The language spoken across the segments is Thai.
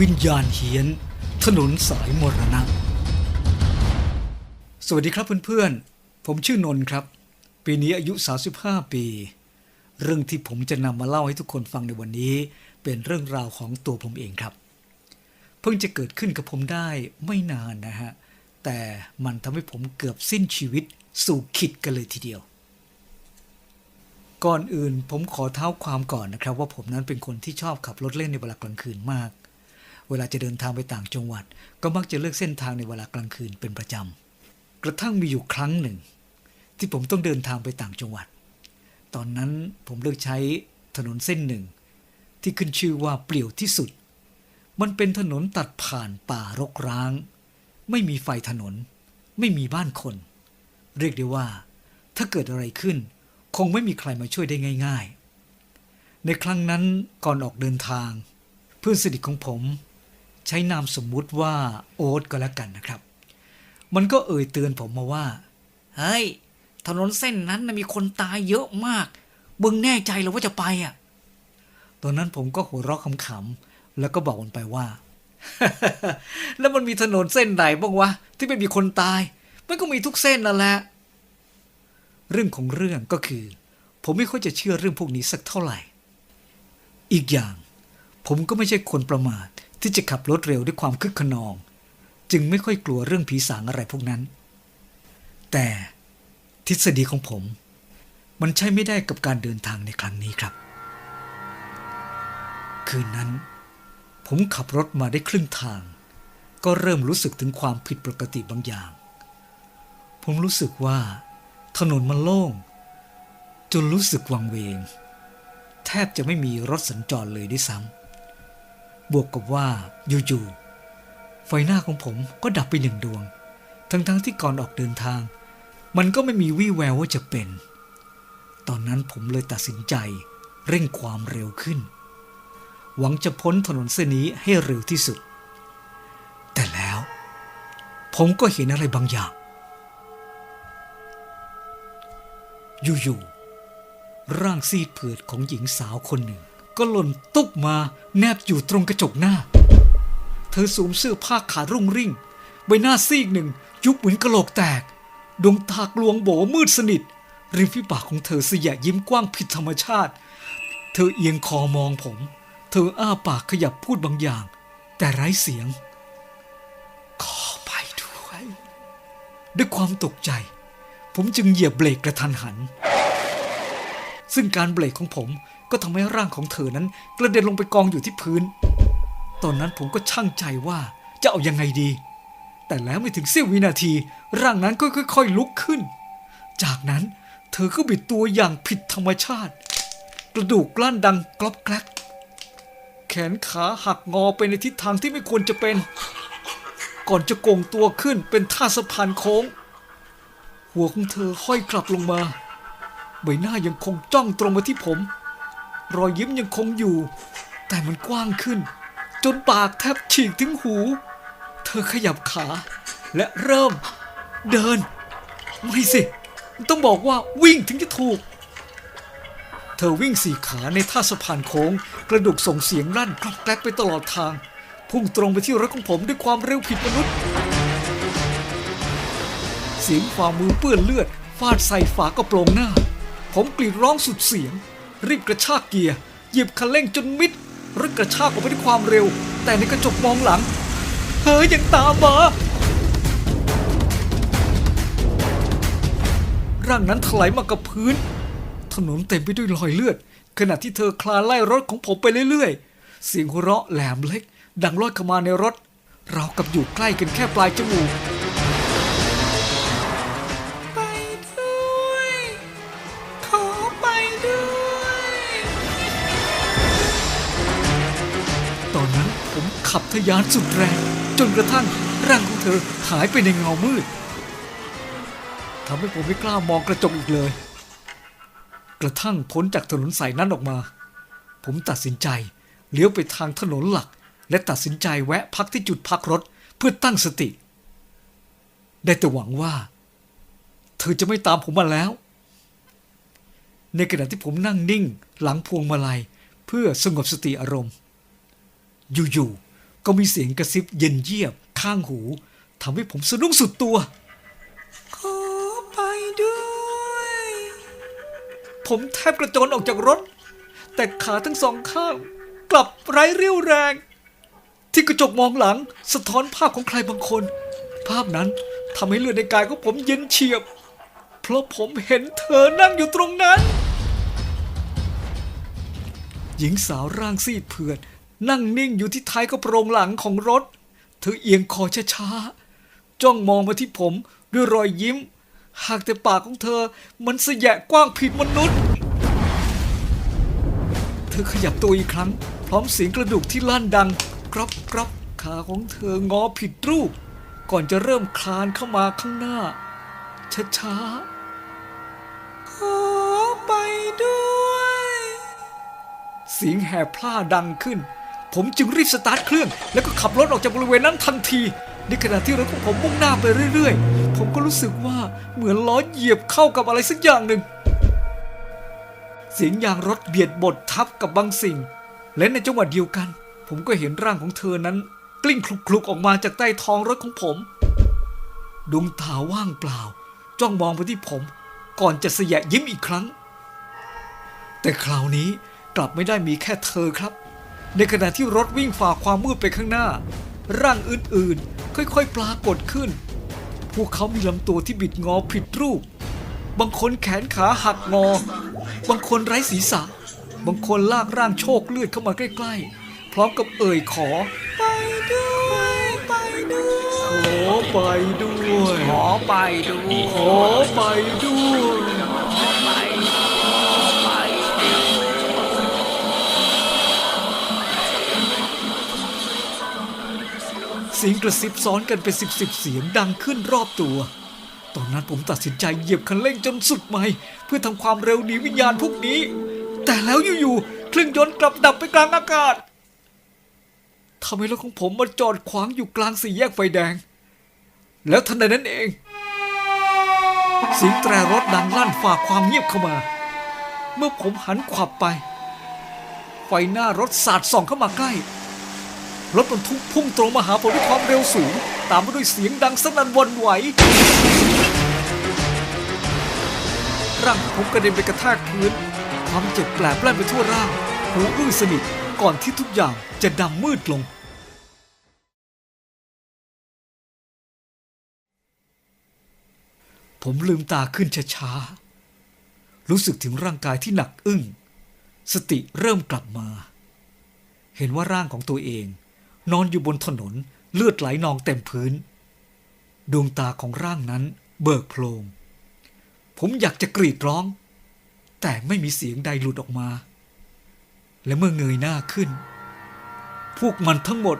วิญญาณเฮียน ถนนสายมรณะ สวัสดีครับเพื่อนๆ ผมชื่อนนท์ครับ ปีนี้อายุ 35 ปี เรื่องที่ผมจะนำมาเล่าให้ทุกคนฟังในวันนี้ เป็นเรื่องราวของตัวผมเองครับ เพิ่งจะเกิดขึ้นกับผมได้ไม่นานนะฮะ แต่มันทำให้ผมเกือบสิ้นชีวิตสู่ขิดกันเลยทีเดียวก่อนอื่นผมขอเท้าความก่อนนะครับ ว่าผมนั้นเป็นคนที่ชอบขับรถเล่นในเวลากลางคืนมาก เวลาจะเดินทางไปต่างจังหวัด ก็มักจะเลือกเส้นทางในเวลากลางคืนเป็นประจำ กระทั่งมีอยู่ครั้งหนึ่ง ที่ผมต้องเดินทางไปต่างจังหวัด ตอนนั้นผมเลือกใช้ถนนเส้นหนึ่ง ที่ขึ้นชื่อว่าเปลี่ยวที่สุด มันเป็นถนนตัดผ่านป่ารกร้าง ไม่มีไฟถนน ไม่มีบ้านคน เรียกได้ว่า ถ้าเกิดอะไรขึ้น คงไม่มีใครมาช่วยได้ง่าย ๆ ในครั้งนั้นก่อนออกเดินทาง เพื่อนสนิทของผม ใช้นามสมมุติว่าโอ๊ตก็แล้วกันนะครับ มันก็เอ่ยเตือนผมมาว่า เฮ้ย ถนนเส้นนั้นนะมีคนตายเยอะมากมึงแน่ใจหรือว่าจะไปอะ ตอนนั้นผมก็หัวเราะขำๆ แล้วก็บอกมันไปว่า แล้วมันมีถนนเส้นไหนบ้างวะ ที่ไม่มีคนตาย มันก็มีทุกเส้นนั่นแหละ เรื่องของเรื่องก็คือ ผมไม่ค่อยจะเชื่อเรื่องพวกนี้สักเท่าไหร่ อีกอย่าง ผมก็ไม่ใช่คนประมาท ที่จะขับรถเร็วด้วยความคึกขนอง จึงไม่ค่อยกลัวเรื่องผีสางอะไรพวกนั้น แต่ทฤษฎีของผม มันใช้ไม่ได้กับการเดินทางในครั้งนี้ครับ คืนนั้น ผมขับรถมาได้ครึ่งทาง ก็เริ่มรู้สึกถึงความผิดปกติบางอย่าง ผมรู้สึกว่า ถนนมันโล่ง จนรู้สึกวังเวง แทบจะไม่มีรถสัญจรเลยด้วยซ้ำ บวกกับว่าอยู่ๆไฟหน้าของผมก็ดับไปหนึ่งดวง ทั้งๆที่ก่อนออกเดินทาง มันก็ไม่มีวี่แววว่าจะเป็น ตอนนั้นผมเลยตัดสินใจเร่งความเร็วขึ้น หวังจะพ้นถนนเส้นนี้ให้เร็วที่สุด แต่แล้ว ผมก็เห็นอะไรบางอย่าง อยู่ๆร่างซีดเผือดของหญิงสาวคนหนึ่ง ก็หล่นตุ๊บมาแนบอยู่ตรงกระจกหน้า เธอสวมเสื้อผ้าขารุ่งริ่ง ใบหน้าซีกหนึ่งยุบเหมือนกระโหลกแตก ดวงตากลวงโบมืดสนิท ริมฝีปากของเธอเสียยิ้มกว้างผิดธรรมชาติ เธอเอียงคอมองผม เธออ้าปากขยับพูดบางอย่าง แต่ไร้เสียง ขอไปด้วย ด้วยความตกใจ ผมจึงเหยียบเบรกกระทันหัน ซึ่งการเบรกของผม ก็ทำให้ร่างของเธอนั้นกระเด็นลงไปกองอยู่ที่พื้น ตอนนั้นผมก็ช่างใจว่าจะเอายังไงดี แต่แล้วไม่ถึงเสี้ยววินาที ร่างนั้นก็ค่อย ๆ ลุกขึ้น จากนั้นเธอก็บิดตัวอย่างผิดธรรมชาติ กระดูกกลั้นดังกรอบแกรกแขนขาหักงอไปในทิศทางที่ไม่ควรจะเป็น ก่อนจะโก่งตัวขึ้นเป็นท่าสะพานโค้ง หัวของเธอห้อยกลับลงมา ใบหน้ายังคงจ้องตรงมาที่ผม รอยยิ้มยังคงอยู่ แต่มันกว้างขึ้น จนปากแทบฉีกถึงหู เธอขยับขา และเริ่ม เดิน ไม่สิ ต้องบอกว่าวิ่งถึงจะถูก เธอวิ่งสี่ขาในท่าสะพานโค้ง กระดูกส่งเสียงลั่นกรอบแกรกไปตลอดทาง พุ่งตรงไปที่รถของผมด้วยความเร็วผิดมนุษย์ เสียงฝ่ามือเปื้อนเลือดฟาดใส่ฝากระโปรงหน้า ผมกรีดร้องสุดเสียง รีบกระชากเกียร์เหยียบคันเร่งจนมิดรถกระชากออกไปด้วยความเร็ว แต่ในกระจกมองหลังเธอยังตามมาร่างนั้นถลายมากับพื้น ถนนเต็มไปด้วยรอยเลือด ขณะที่เธอคลานไล่รถของผมไปเรื่อยๆ เสียงหัวเราะแหลมเล็ก ดังลอดเข้ามาในรถ เรากับอยู่ใกล้กันแค่ปลายจมูก ทยานสุดแรง จนกระทั่งร่างของเธอหายไปในเงามืดทำให้ผมไม่กล้ามองกระจกอีกเลย กระทั่งพ้นจากถนนสายนั้นออกมา ผมตัดสินใจเลี้ยวไปทางถนนหลัก และตัดสินใจแวะพักที่จุดพักรถเพื่อตั้งสติ ได้แต่หวังว่า เธอจะไม่ตามผมมาแล้ว ในขณะที่ผมนั่งนิ่งหลังพวงมาลัย เพื่อสงบสติอารมณ์ อยู่ ก็มีเสียงกระซิบเย็นเยียบข้างหูทำให้ผมสะดุ้งสุดตัว ขอไปด้วย ผมแทบกระโจนออกจากรถ แต่ขาทั้งสองข้างกลับไร้เรี่ยวแรง ที่กระจกมองหลังสะท้อนภาพของใครบางคน ภาพนั้นทำให้เลือดในกายของผมเย็นเฉียบ เพราะผมเห็นเธอนั่งอยู่ตรงนั้น หญิงสาวร่างซีดเผือด นั่งนิ่งอยู่ที่ท้ายกระโปรงหลังของรถ เธอเอียงคอช้าๆ จ้องมองมาที่ผมด้วยรอยยิ้ม หากแต่ปากของเธอมันเสยะกว้างผิดมนุษย์ เธอขยับตัวอีกครั้ง พร้อมเสียงกระดูกที่ลั่นดังกรอบกรอบขาของเธองอผิดรูป ก่อนจะเริ่มคลานเข้ามาข้างหน้า ช้าๆ ขอไปด้วย เสียงแห่พล่าดังขึ้น ผมจึงรีบสตาร์ทเครื่อง แล้วก็ขับรถออกจากบริเวณนั้นทันที ในขณะที่รถของผมมุ่งหน้าไปเรื่อย ๆ ผมก็รู้สึกว่าเหมือนล้อเหยียบเข้ากับอะไรสักอย่างหนึ่ง เสียงยางรถเบียดบดทับกับบางสิ่ง และในจังหวะเดียวกัน ผมก็เห็นร่างของเธอนั้น กลิ้งคลุกๆออกมาจากใต้ท้องรถของผม ดวงตาว่างเปล่า จ้องมองไปที่ผม ก่อนจะเสยะยิ้มอีกครั้ง แต่คราวนี้กลับไม่ได้มีแค่เธอครับ ในขณะที่รถวิ่งฝ่าความมืดไปข้างหน้า ร่างอื่นๆ ค่อยๆ ปรากฏขึ้น พวกเขามีลำตัวที่บิดงอผิดรูป บางคนแขนขาหักงอ บางคนไร้ศีรษะ บางคนลากร่างโชคเลือดเข้ามาใกล้ๆ พร้อมกับเอ่ยขอ ไปด้วยไปด้วย ขอไปด้วย ขอไปดูขอไปด้วย สียงกระซิบซ้อนกันเป็นสิบสิบเสียงดังขึ้นรอบตัว ตอนนั้นผมตัดสินใจเหยียบคันเร่งจนสุดไมล์เพื่อทำความเร็วหนีวิญญาณพวกนี้ แต่แล้วอยู่ๆเครื่องยนต์กลับดับไปกลางอากาศทำให้รถของผมมาจอดขวางอยู่กลางสี่แยกไฟแดง แล้วทันใดนั้นเองเสียงแตรรถดังลั่นฝ่าความเงียบเข้ามา เมื่อผมหันขวับไป ไฟหน้ารถสาดส่องเข้ามาใกล้ รถบรรทุกพุ่งตรงมาหาผมด้วยความเร็วสูง ตามมาด้วยเสียงดังสนั่นวันไหว ร่างของผมกระเด็นไปกระแทกพื้น ความเจ็บแปลบแล่นไปทั่วร่าง หูอื้อสนิทก่อนที่ทุกอย่างจะดำมืดลง ผมลืมตาขึ้นช้าๆ รู้สึกถึงร่างกายที่หนักอึ้ง สติเริ่มกลับมา เห็นว่าร่างของตัวเอง นอนอยู่บนถนนเลือดไหลนองเต็มพื้น ดวงตาของร่างนั้นเบิกโพลง ผมอยากจะกรีดร้อง แต่ไม่มีเสียงใดหลุดออกมา และเมื่อเงยหน้าขึ้น พวกมันทั้งหมด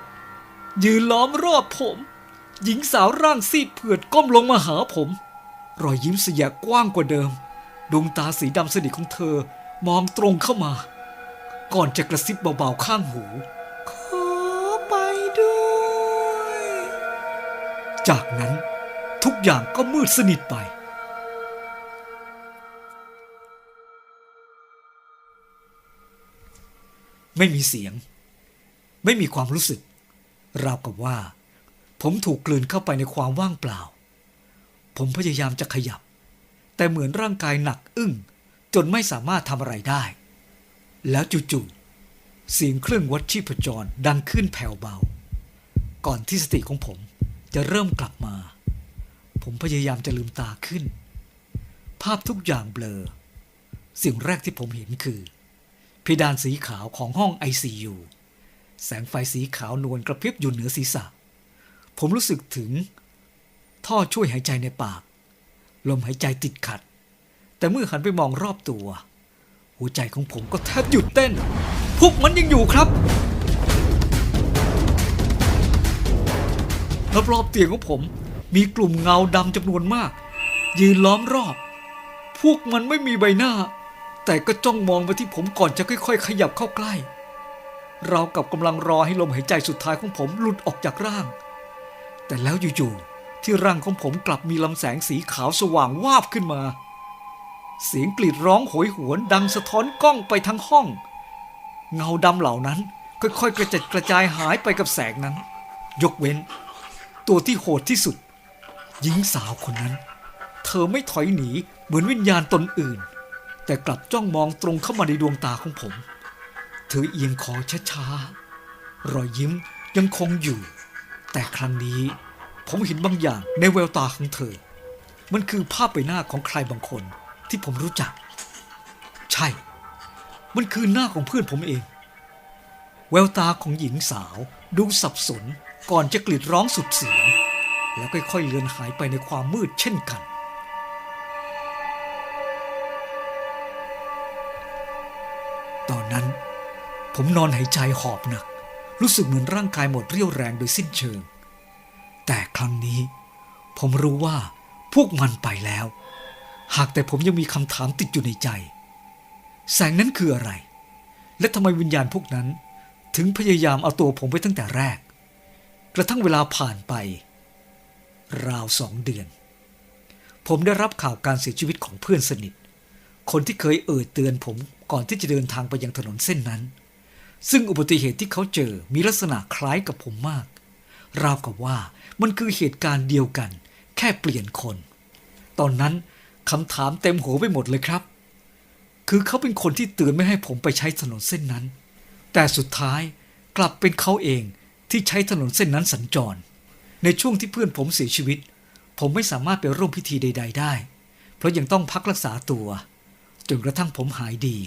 ยืนล้อมรอบผม หญิงสาวร่างซีดเผือดก้มลงมาหาผม รอยยิ้มเสียกว้างกว่าเดิม ดวงตาสีดำสนิทของเธอมองตรงเข้ามา ก่อนจะกระซิบเบาๆข้างหู จากนั้นทุกอย่างก็มืดสนิทไป ไม่มีเสียง ไม่มีความรู้สึก ราวกับว่า ผมถูกกลืนเข้าไปในความว่างเปล่า ผมพยายามจะขยับ แต่เหมือนร่างกายหนักอึ้ง จนไม่สามารถทำอะไรได้ แล้วจู่ๆเสียงเครื่องวัดชีพจรดังขึ้นแผ่วเบา ก่อนที่สติของผม จะเริ่มกลับมา ผมพยายามจะลืมตาขึ้น ภาพทุกอย่างเบลอ สิ่งแรกที่ผมเห็นคือ เพดานสีขาวของห้อง ICU แสงไฟสีขาวนวลกระพริบอยู่เหนือศีรษะ ผมรู้สึกถึง ท่อช่วยหายใจในปาก ลมหายใจติดขัด แต่เมื่อหันไปมองรอบตัว หัวใจของผมก็แทบหยุดเต้น พวกมันยังอยู่ครับ รอบๆเตียงของผม มีกลุ่มเงาดำจำนวนมาก ยืนล้อมรอบ พวกมันไม่มีใบหน้า แต่ก็จ้องมองไปที่ผมก่อนจะค่อย ๆ ขยับเข้าใกล้ เรากับกำลังรอให้ลมหายใจสุดท้ายของผมหลุดออกจากร่าง แต่แล้วอยู่ๆที่ร่างของผมกลับมีลำแสงสีขาวสว่างวาบขึ้นมา เสียงกรีดร้องโหยหวนดังสะท้อนกล้องไปทั้งห้อง เงาดำเหล่านั้นค่อยๆ กระจัดกระจายหายไปกับแสงนั้น ยกเว้น ตัวที่โหดที่สุด หญิงสาวคนนั้น เธอไม่ถอยหนีเหมือนวิญญาณตนอื่น แต่กลับจ้องมองตรงเข้ามาในดวงตาของผม เธอเอียงคอช้าๆรอยยิ้มยังคงอยู่ แต่ครั้งนี้ผมเห็นบางอย่างในแววตาของเธอ มันคือภาพใบหน้าของใครบางคนที่ผมรู้จัก ใช่ มันคือหน้าของเพื่อนผมเอง แววตาของหญิงสาวดูสับสน ก่อนจะกรีดร้องสุดเสียง แล้วค่อยๆเลือนหายไปในความมืดเช่นกัน ตอนนั้น ผมนอนหายใจหอบหนัก รู้สึกเหมือนร่างกายหมดเรี่ยวแรงโดยสิ้นเชิง แต่ครั้งนี้ ผมรู้ว่าพวกมันไปแล้ว หากแต่ผมยังมีคำถามติดอยู่ในใจ แสงนั้นคืออะไร และทำไมวิญญาณพวกนั้นถึงพยายามเอาตัวผมไปตั้งแต่แรก กระทั่งเวลาผ่านไป ราวสองเดือน ผมได้รับข่าวการเสียชีวิตของเพื่อนสนิท คนที่เคยเอ่ยเตือนผมก่อนที่จะเดินทางไปยังถนนเส้นนั้น ซึ่งอุบัติเหตุที่เขาเจอมีลักษณะคล้ายกับผมมาก ราวกับว่ามันคือเหตุการณ์เดียวกัน แค่เปลี่ยนคน ตอนนั้นคำถามเต็มหัวไปหมดเลยครับ คือเขาเป็นคนที่เตือนไม่ให้ผมไปใช้ถนนเส้นนั้น แต่สุดท้ายกลับเป็นเขาเอง ที่ใช้ถนนเส้นนั้นสัญจร ในช่วงที่เพื่อนผมเสียชีวิต ผมไม่สามารถไปร่วมพิธีใด ๆ ได้ เพราะยังต้องพักรักษาตัว จนกระทั่งผมหายดี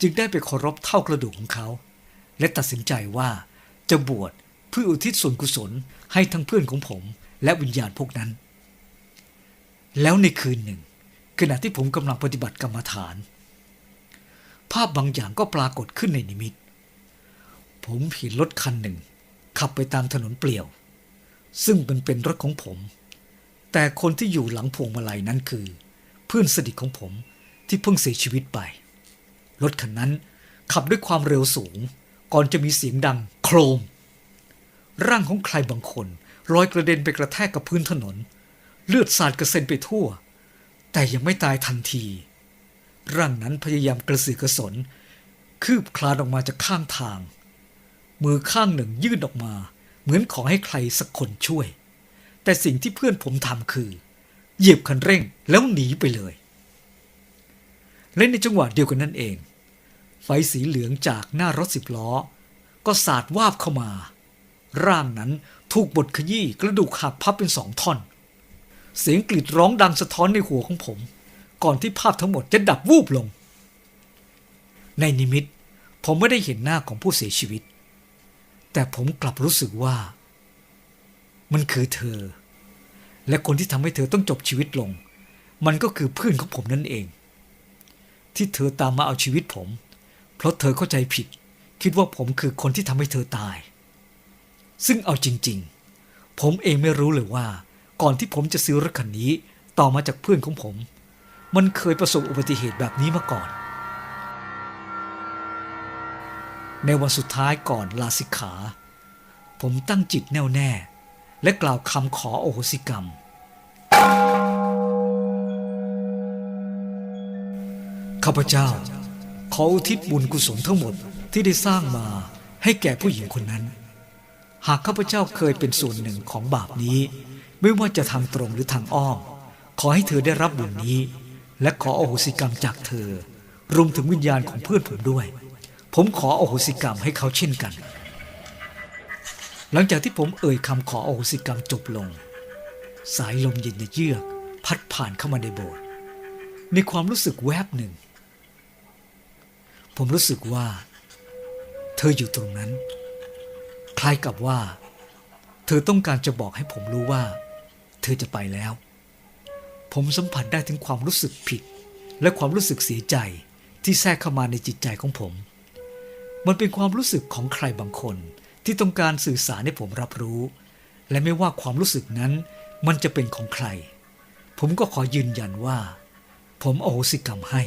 จึงได้ไปเคารพเท่ากระดูกของเขา และตัดสินใจว่าจะบวชเพื่ออุทิศส่วนกุศลให้ทั้งเพื่อนของผม และวิญญาณพวกนั้น แล้วในคืนหนึ่ง ขณะที่ผมกำลังปฏิบัติกรรมฐาน ภาพบางอย่างก็ปรากฏขึ้นในนิมิต ผมเห็นรถคันหนึ่ง ขับไปตามถนนเปลี่ยว ซึ่งมันเป็นรถของผม แต่คนที่อยู่หลังพวงมาลัยนั้นคือ เพื่อนสนิทของผมที่เพิ่งเสียชีวิตไป รถคันนั้นขับด้วยความเร็วสูง ก่อนจะมีเสียงดังโครม ร่างของใครบางคนลอยกระเด็นไปกระแทกกับพื้นถนน เลือดสาดกระเซ็นไปทั่ว แต่ยังไม่ตายทันที ร่างนั้นพยายามกระสือกระสน คืบคลานออกมาจากข้างทาง มือข้างหนึ่งยื่นออกมา เหมือนขอให้ใครสักคนช่วย แต่สิ่งที่เพื่อนผมทำคือ เหยียบคันเร่งแล้วหนีไปเลย และในจังหวะเดียวกันนั่นเอง ไฟสีเหลืองจากหน้ารถสิบล้อ ก็สาดวาบเข้ามา ร่างนั้นถูกบดขยี้กระดูกหักพับเป็นสองท่อน เสียงกรีดร้องดังสะท้อนในหัวของผม ก่อนที่ภาพทั้งหมดจะดับวูบลง ในนิมิตผมไม่ได้เห็นหน้าของผู้เสียชีวิต แต่ผมกลับรู้สึกว่า มันคือเธอ และคนที่ทำให้เธอต้องจบชีวิตลง มันก็คือเพื่อนของผมนั่นเอง ที่เธอตามมาเอาชีวิตผม เพราะเธอเข้าใจผิด คิดว่าผมคือคนที่ทำให้เธอตาย ซึ่งเอาจริง ๆ ผมเองไม่รู้เลยว่า ก่อนที่ผมจะซื้อรถคันนี้ต่อมาจากเพื่อนของผม มันเคยประสบอุบัติเหตุแบบนี้มาก่อน ในวันสุดท้ายก่อนลาสิกขา ผมตั้งจิตแน่วแน่ และกล่าวคำขอโอโหสิกรรม ข้าพเจ้า ขออุทิศบุญกุศลทั้งหมดที่ได้สร้างมาให้แก่ผู้หญิงคนนั้น หากข้าพเจ้าเคยเป็นส่วนหนึ่งของบาปนี้ ไม่ว่าจะทางตรงหรือทางอ้อม ขอให้เธอได้รับบุญนี้ และขอโอโหสิกรรมจากเธอ รวมถึงวิญญาณของเพื่อนผมด้วย ผมขอโอโหสิกรรมให้เขาเช่นกัน หลังจากที่ผมเอ่ยคำขอโอโหสิกรรมจบลง สายลมเย็นเยือกพัดผ่านเข้ามาในโบสถ์ในความรู้สึกแวบหนึ่ง ผมรู้สึกว่า เธออยู่ตรงนั้น คล้ายกับว่า เธอต้องการจะบอกให้ผมรู้ว่า เธอจะไปแล้ว ผมสัมผัสได้ถึงความรู้สึกผิด และความรู้สึกเสียใจที่แทรกเข้ามาในจิตใจของผม มันเป็นความรู้สึกของใครบางคน ที่ต้องการสื่อสารให้ผมรับรู้ และไม่ว่าความรู้สึกนั้น มันจะเป็นของใคร ผมก็ขอยืนยันว่า ผมอโหสิกรรมให้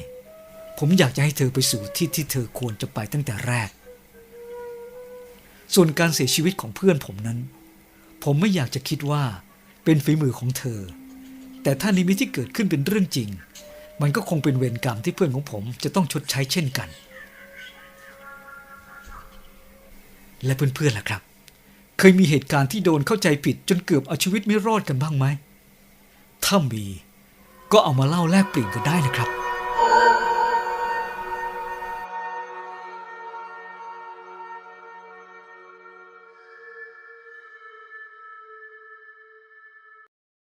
ผมอยากจะให้เธอไปสู่ที่ที่เธอควรจะไปตั้งแต่แรก ส่วนการเสียชีวิตของเพื่อนผมนั้น ผมไม่อยากจะคิดว่า เป็นฝีมือของเธอ แต่ถ้านิมิตที่เกิดขึ้นเป็นเรื่องจริง มันก็คงเป็นเวรกรรมที่เพื่อนของผมจะต้องชดใช้เช่นกัน และเพื่อนๆล่ะครับ เคยมีเหตุการณ์ที่โดนเข้าใจผิดจนเกือบเอาชีวิตไม่รอดกันบ้างไหม ถ้ามี ก็เอามาเล่าแลกเปลี่ยนกันได้นะครับ